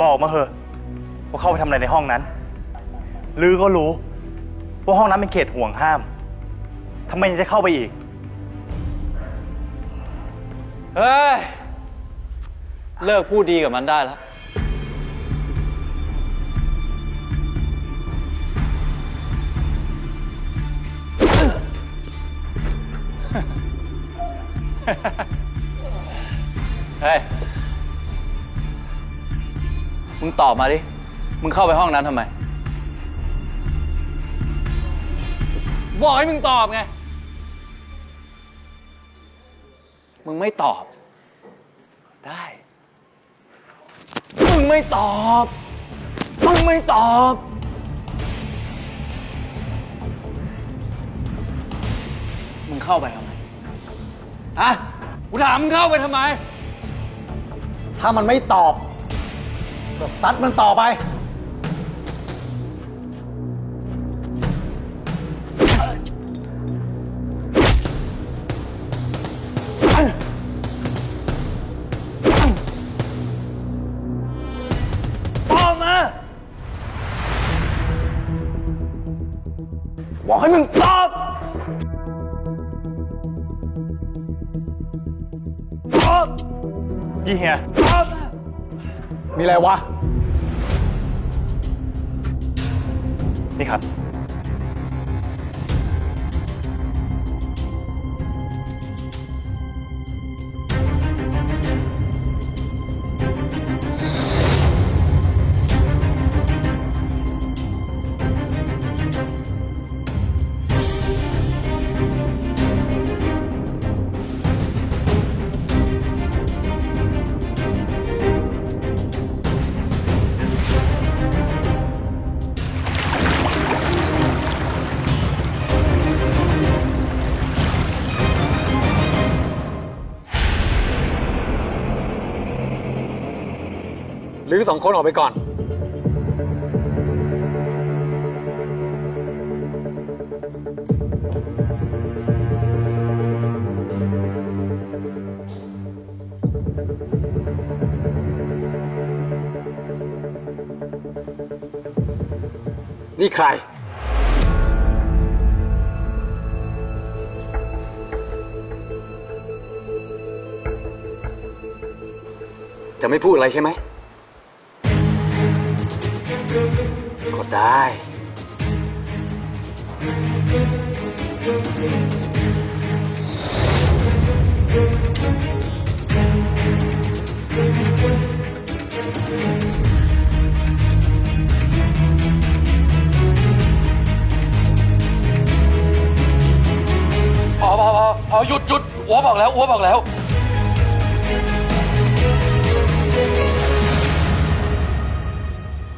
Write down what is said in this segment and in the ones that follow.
บอกมาเถอะว่าเข้าไปทำอะไรในห้องนั้นลือก็รู้ ว่าห้องนั้นเป็นเขตห่วงห้ามทำไมยังจะเข้าไปอีก เฮ้ย เลิกพูดดีกับมันได้แล้ว เฮ้ย มึงตอบมาดิ มึงเข้าไปห้องนั้นทำไม บอกให้มึงตอบไง มึงไม่ตอบ ได้ มึงไม่ตอบ มึงไม่ตอบ มึงเข้าไปทำไมฮะกูถามมึงเข้าไปทำไม ถ้ามันไม่ตอบ ก็ซัดมันต่อไปตอบมาบอกให้มึงตอบตอบยี่เฮียตอบ มีอะไรวะ นี่ครับ รือสองคนออกไปก่อน นี่ใคร จะไม่พูดอะไรใช่ไหม ก็ได้พอพอพอพอหยุดหยุดอัวบอกแล้วอัวบอกแล้ว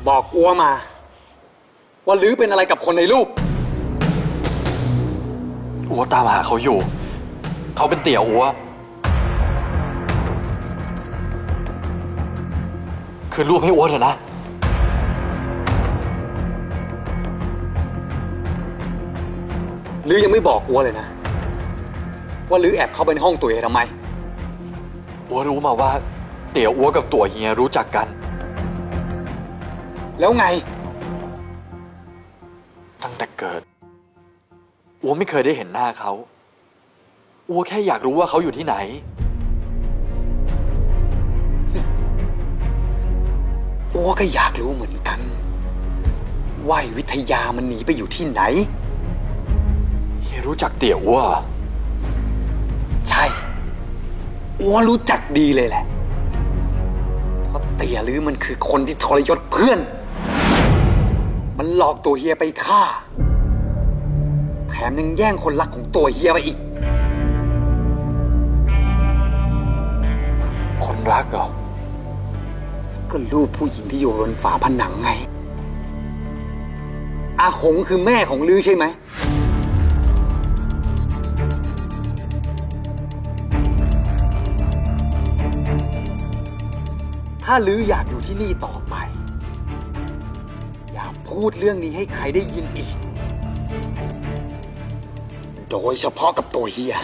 บอกอัวมา ว่าลือเป็นอะไรกับคนในรูป อัวตามหาเขาอยู่ เขาเป็นเตี่ยอัว คือรูปให้อัวเถอะนะ ลือยังไม่บอกอัวเลยนะ ว่าลือแอบเข้าไปในห้องตัวเองทำไม อัวรู้มาว่า เตี่ยอัวกับตัวเฮียรู้จักกัน แล้วไงตั้ง แต่เกิดอัวไม่เคยได้เห็นหน้าเขาอัวแค่อยากรู้ว่าเขาอยู่ที่ไหน อัวก็อยากรู้เหมือนกัน ว่าไอ้วิทยามันหนีไปอยู่ที่ไหน เฮียรู้จักเตี่ยอัวเหรอใช่ อัวรู้จักดีเลยแหละ เพราะเตี่ยลือมันคือคนที่ทรยศเพื่อน มันหลอกตัวเฮียไปฆ่า แถมยังแย่งคนรักของตัวเฮียไปอีก คนรักเหรอ ก็รูปผู้หญิงที่อยู่บนฝาผนังไง อาหงคือแม่ของลือใช่ไหม ถ้าลืออยากอยู่ที่นี่ต่อไป พูดเรื่องนี้ให้ใครได้ยินอีก โดยเฉพาะกับตัวเฮีย